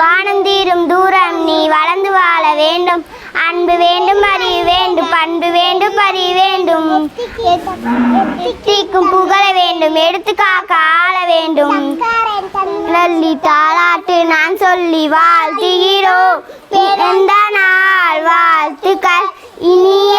வானந்தீரும் தூரம் நீ வளர்ந்து வாழ வேண்டும். அன்பு வேண்டும் அறிவு வேண்டும் பண்பு வேண்டும் பறிவு வேண்டும். எத்திக்கும் புகழ வேண்டும் எடுத்து காக்க ஆள வேண்டும். நல்லி தாளாட்டு நான் சொல்லி வாழ்த்துகிறோம். பிறந்த நாள் வாழ்த்துக்கள். இனி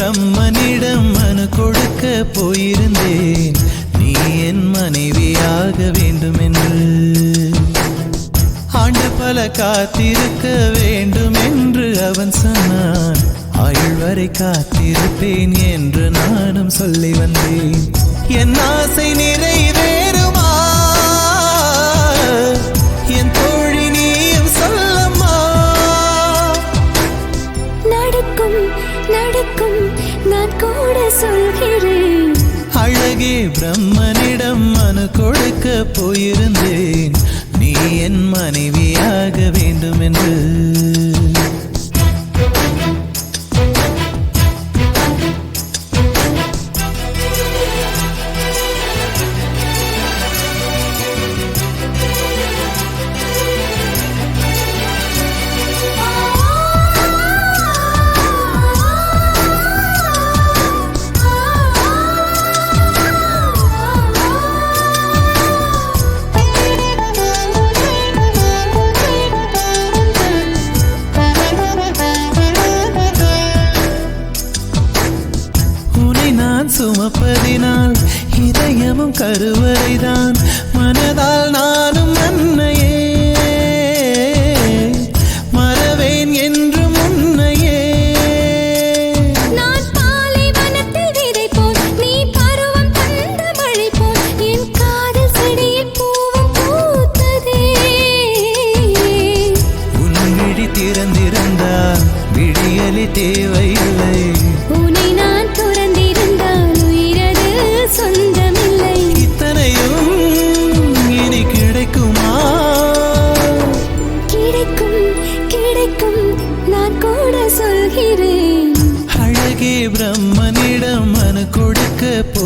பிரம்மனிடம் மனு கொடுக்க போயிருந்தேன். நீ என் மனைவியாக வேண்டும் என்று ஆண்டு பல காத்திருக்க வேண்டும் என்று அவன் சொன்னான். ஆயுள் வரை காத்திருப்பேன் என்று நானும் சொல்லி வந்தேன். என் ஆசை நிறைவேறுமா அழகே பிரம்மனிடம் மனு கொடுக்க போயிருந்தேன். நீ என் மனைவியாக வேண்டும் என்று. சுமப்பதினால் இதயமும் கருவறைதான். மனதால் நானும் அன்னையே மறவேன் என்றும் உன்னையே. நான் விதை போல் நீ பருவம் தந்த மழை போல் என் காதல் செடியில் பூவும் பூத்ததே. உன் விழி திறந்திருந்தால் விடியலி தேவையில்லை அழகே பிரம்மனிடம் மனு கொடுக்க போய்